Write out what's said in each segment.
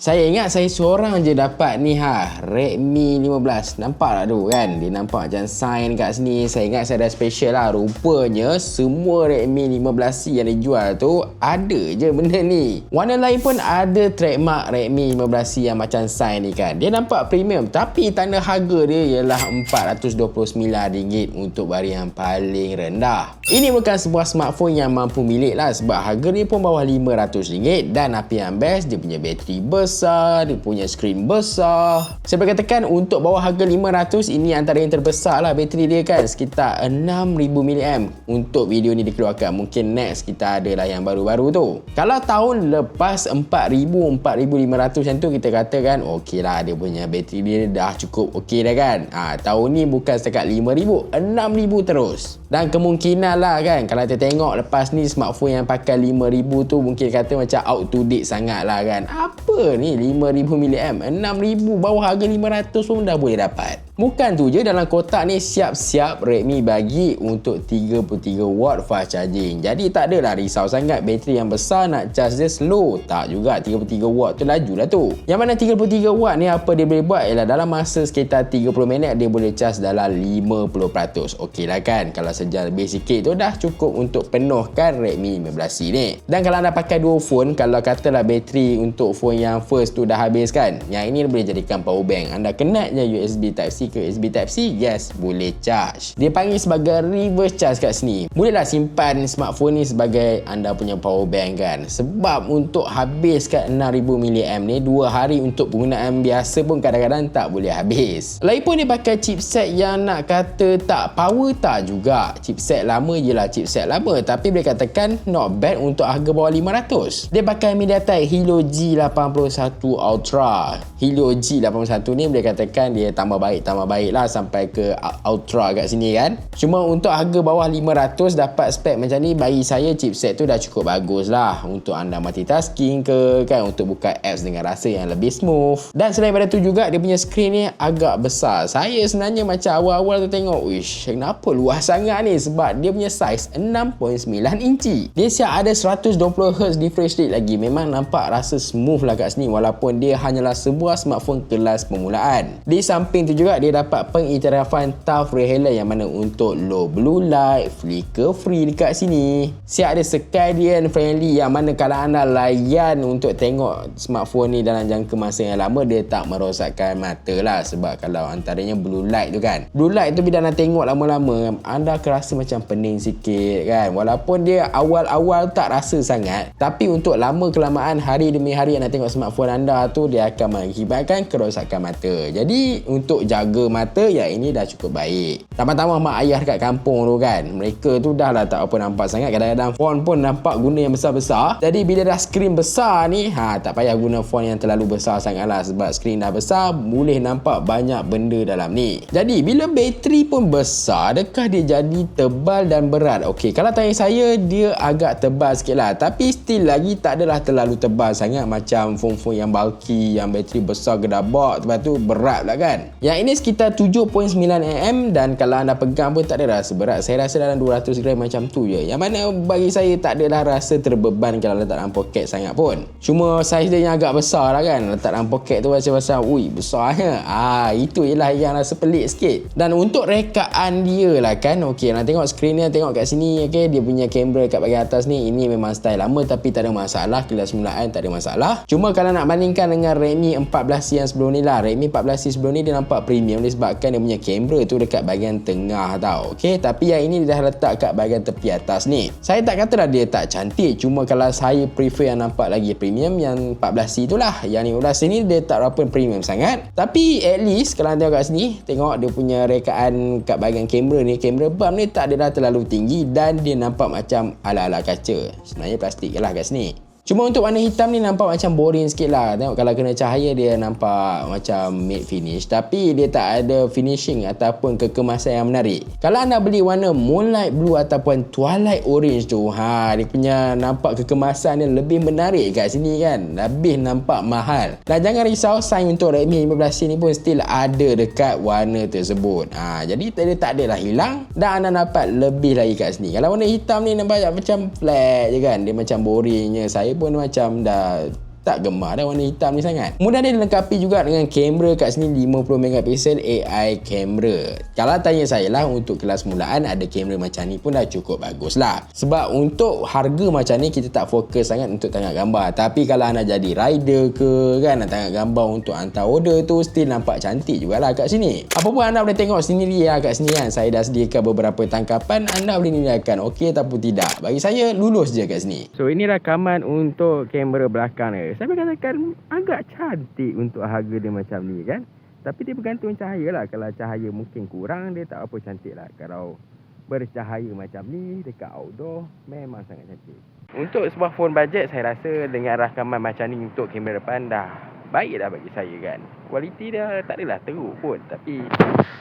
Saya ingat saya seorang je dapat ni ha. Redmi 15 Nampak tak tu kan? Dia nampak macam sign kat sini. Saya ingat saya dah special lah. Rupanya semua Redmi 15C yang dijual tu Ada je benda ni. Warna lain pun ada trademark Redmi 15C yang macam sign ni kan? Dia nampak premium Tapi tanda harga dia ialah RM429 untuk varian paling rendah. Ini bukan sebuah smartphone yang mampu milik lah Sebab harga dia pun bawah RM500 Dan apa yang best dia punya bateri besar besar, dia punya screen besar. Saya boleh katakan untuk bawah harga 500 ini antara yang terbesar lah bateri dia kan sekitar 6000 mAh untuk video ni dikeluarkan. Mungkin next kita ada lah yang baru-baru tu. Kalau tahun lepas 4000 4500 macam tu kita katakan okey lah dia punya bateri dia dah cukup okey dah kan. Ha, tahun ni bukan setakat 5000 6000 terus. Dan kemungkinan lah kan kalau kita tengok lepas ni smartphone yang pakai 5000 tu mungkin kata macam out to date sangat lah kan. Apa ni 5000 mAh 6000 bawah harga 500 pun dah boleh dapat Bukan tu je dalam kotak ni siap-siap Redmi bagi untuk 33 watt fast charging. Jadi tak adalah risau sangat bateri yang besar nak charge dia slow. Tak juga 33 watt tu laju lah tu. Yang mana 33 watt ni apa dia boleh buat ialah dalam masa sekitar 30 minit dia boleh charge dalam 50%. Okey lah kan kalau sejam lebih sikit tu dah cukup untuk penuhkan Redmi 15C ni. Dan kalau anda pakai dua phone kalau katalah bateri untuk phone yang first tu dah habis kan. Yang ini boleh jadikan power bank. Anda kenatnya USB Type-C ke USB Type-C, yes, boleh charge. Dia panggil sebagai reverse charge kat sini. Bolehlah simpan smartphone ni sebagai anda punya power bank kan. Sebab untuk habiskan 6000 mAh ni, dua hari untuk penggunaan biasa pun kadang-kadang tak boleh habis. Lagipun dia pakai chipset yang nak kata tak power tak juga. Chipset lama jelah chipset lama tapi boleh katakan not bad untuk harga bawah 500. Dia pakai MediaTek Helio G81 Ultra. Helio G81 ni boleh katakan dia tambah baik tambah baik lah sampai ke Ultra kat sini kan. Cuma untuk harga bawah 500 dapat spek macam ni bagi saya chipset tu dah cukup bagus lah untuk anda multitasking ke kan untuk buka apps dengan rasa yang lebih smooth. Dan selain daripada tu juga dia punya screen ni agak besar. Saya sebenarnya macam awal-awal tu tengok wish kenapa luas sangat ni? Sebab dia punya size 6.9 inci. Dia siap ada 120Hz refresh rate lagi. Memang nampak rasa smooth lah kat sini walaupun dia hanyalah sebuah smartphone kelas permulaan. Di samping tu juga dia dapat pengiktirafan TUF Rehaler yang mana untuk low blue light, flicker free dekat sini. Siap ada circadian friendly yang mana kalau anda layan untuk tengok smartphone ni dalam jangka masa yang lama dia tak merosakkan mata lah sebab kalau antaranya blue light tu kan. Blue light tu bila anda tengok lama-lama anda akan rasa macam pening sikit kan. Walaupun dia awal-awal tak rasa sangat tapi untuk lama kelamaan hari demi hari anda tengok smartphone anda tu dia akan mengakibatkan kerosakan mata. Jadi untuk jaga jaga mata yang ini dah cukup baik. Tambah-tambah mak ayah dekat kampung tu kan mereka tu dah lah tak apa nampak sangat. Kadang-kadang phone pun nampak guna yang besar-besar. Jadi bila dah skrin besar ni ha, tak payah guna phone yang terlalu besar sangat lah sebab skrin dah besar boleh nampak banyak benda dalam ni. Jadi bila bateri pun besar adakah dia jadi tebal dan berat? Ok kalau tanya saya dia agak tebal sikit lah. Tapi still lagi tak adalah terlalu tebal sangat macam phone-phone yang bulky yang bateri besar gedabak lepas tu berat lah kan. Yang ini sekitar 7.9 mm dan kalau anda pegang pun tak ada rasa berat. Saya rasa dalam 200 gram macam tu je. Yang mana bagi saya tak adalah rasa terbeban kalau letak dalam poket sangat pun. Cuma saiz dia yang agak besar lah kan. Letak dalam poket tu rasa-rasa, ui besarnya. Ah, itu ialah yang rasa pelik sikit. Dan untuk rekaan dia lah kan. Okay, nak tengok skrin ni, tengok kat sini. Okay, dia punya kamera kat bahagian atas ni. Ini memang style lama tapi tak ada masalah. Kelas mulaan tak ada masalah. Cuma kalau nak bandingkan dengan Redmi 14C yang sebelum ni lah. Redmi 14C sebelum ni dia nampak premium premium disebabkan dia punya kamera tu dekat bahagian tengah tau ok tapi yang ini dia dah letak kat bahagian tepi atas ni. Saya tak kata dia tak cantik cuma kalau saya prefer yang nampak lagi premium yang 14C tu lah. Yang 15C ni dia tak berapa premium sangat. Tapi at least kalau tengok kat sini tengok dia punya rekaan kat bahagian kamera ni kamera bump ni tak ada dah terlalu tinggi dan dia nampak macam ala-ala kaca. Sebenarnya plastik lah kat sini Cuma untuk warna hitam ni nampak macam boring sikit lah. Tengok kalau kena cahaya dia nampak macam matte finish. Tapi dia tak ada finishing ataupun kekemasan yang menarik. Kalau anda beli warna moonlight blue ataupun twilight orange tu. Ha, dia punya nampak kekemasan dia lebih menarik kat sini kan. Lebih nampak mahal. Dan jangan risau sign untuk Redmi 15C ni pun still ada dekat warna tersebut. Ha, jadi dia tak adalah hilang. Dan anda dapat lebih lagi kat sini. Kalau warna hitam ni nampak macam flat je kan. Dia macam boringnya. Saya pun macam dah tak gemar dah warna hitam ni sangat. Kemudian dia dilengkapi juga dengan kamera kat sini 50 megapiksel AI kamera. Kalau tanya saya lah untuk kelas mulaan ada kamera macam ni pun dah cukup bagus lah. Sebab untuk harga macam ni kita tak fokus sangat untuk tengok gambar. Tapi kalau anda jadi rider ke kan nak tengok gambar untuk hantar order tu still nampak cantik jugalah kat sini. Apa pun anda boleh tengok sendiri ya kat sini kan. Saya dah sediakan beberapa tangkapan anda boleh nilaikan okey ataupun tidak. Bagi saya lulus je kat sini. So ini rakaman untuk kamera belakang ni saya katakan agak cantik untuk harga dia macam ni kan. Tapi dia bergantung cahaya lah. Kalau cahaya mungkin kurang, dia tak apa cantik lah. Kalau bercahaya macam ni dekat outdoor, memang sangat cantik. Untuk sebuah phone budget, saya rasa dengan rakaman macam ni untuk kamera depan dah baik dah bagi saya kan. Kualiti dia tak adalah teruk pun. Tapi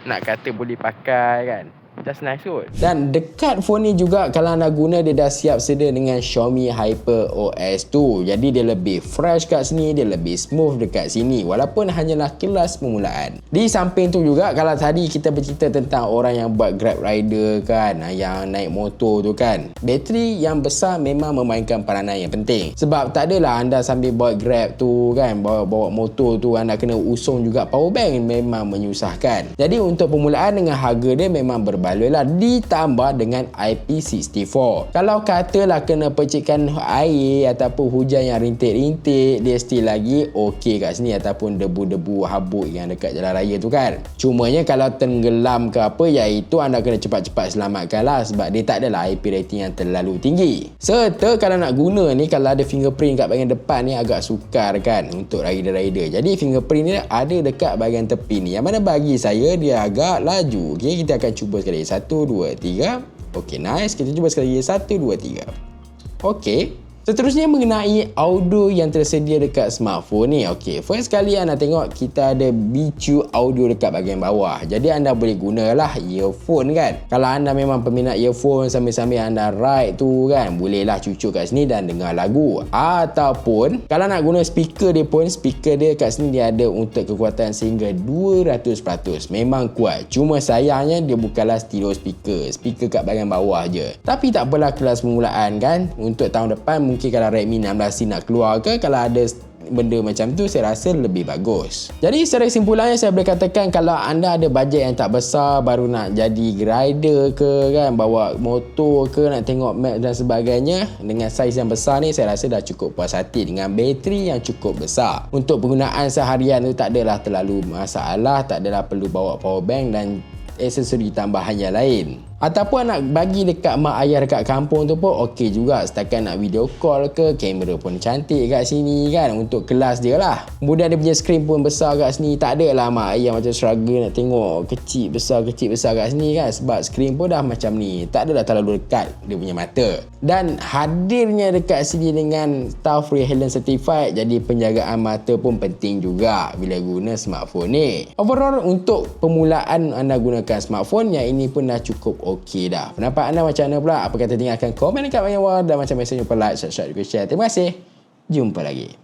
nak kata boleh pakai kan. Just nice kot. Dan dekat phone ni juga kalau anda guna dia dah siap sedia dengan Xiaomi Hyper OS 2. Jadi dia lebih fresh kat sini, dia lebih smooth dekat sini walaupun hanyalah kelas permulaan. Di samping tu juga kalau tadi kita bercerita tentang orang yang buat Grab rider kan, yang naik motor tu kan. Bateri yang besar memang memainkan peranan yang penting. Sebab tak adalah anda sambil buat Grab tu kan, bawa bawa motor tu anda kena usung juga power bank memang menyusahkan. Jadi untuk permulaan dengan harga dia memang berbalik baloi lah ditambah dengan IP64 kalau katalah kena percikan air ataupun hujan yang rintik-rintik dia still lagi ok kat sini ataupun debu-debu habuk yang dekat jalan raya tu kan. Cumanya kalau tenggelam ke apa iaitu anda kena cepat-cepat selamatkan lah sebab dia tak adalah IP rating yang terlalu tinggi. Serta kalau nak guna ni kalau ada fingerprint kat bahagian depan ni agak sukar kan untuk rider-rider. Jadi fingerprint ni ada dekat bahagian tepi ni yang mana bagi saya dia agak laju okay, kita akan cuba sekali lagi. Satu, dua, tiga. Okey, nice. Kita cuba sekali lagi. Satu, dua, tiga. Okey. Seterusnya mengenai audio yang tersedia dekat smartphone ni. Okey, first kali anda tengok kita ada BQ audio dekat bahagian bawah. Jadi anda boleh gunalah earphone kan. Kalau anda memang peminat earphone sambil-sambil anda ride tu kan, bolehlah cucuk kat sini dan dengar lagu. Ataupun kalau nak guna speaker dia pun, speaker dia kat sini dia ada untuk kekuatan sehingga 200%. Memang kuat. Cuma sayangnya dia bukanlah stereo speaker. Speaker kat bahagian bawah je. Tapi tak apalah kelas permulaan kan. Untuk tahun depan mungkin kalau Redmi 16C nak keluar ke kalau ada benda macam tu saya rasa lebih bagus. Jadi secara kesimpulannya saya boleh katakan kalau anda ada bajet yang tak besar baru nak jadi rider ke kan bawa motor ke nak tengok map dan sebagainya dengan saiz yang besar ni saya rasa dah cukup puas hati dengan bateri yang cukup besar. Untuk penggunaan seharian tu tak adalah terlalu masalah, tak adalah perlu bawa power bank dan aksesori tambahan yang lain. Ataupun nak bagi dekat mak ayah dekat kampung tu pun okey juga. Setakat nak video call ke kamera pun cantik kat sini kan untuk kelas dia lah. Kemudian dia punya screen pun besar kat sini. Tak ada lah mak ayah macam struggle nak tengok kecil besar kecil besar kat sini kan. Sebab screen pun dah macam ni. Tak adalah terlalu dekat dia punya mata. Dan hadirnya dekat sini dengan staff free Helen certified jadi penjagaan mata pun penting juga bila guna smartphone ni. Overall untuk permulaan anda gunakan smartphone yang ini pun dah cukup okey dah. Pendapat anda macam mana pula? Apa kata tinggalkan komen dekat bawah dan macam biasa jumpa like, subscribe juga share. Terima kasih. Jumpa lagi.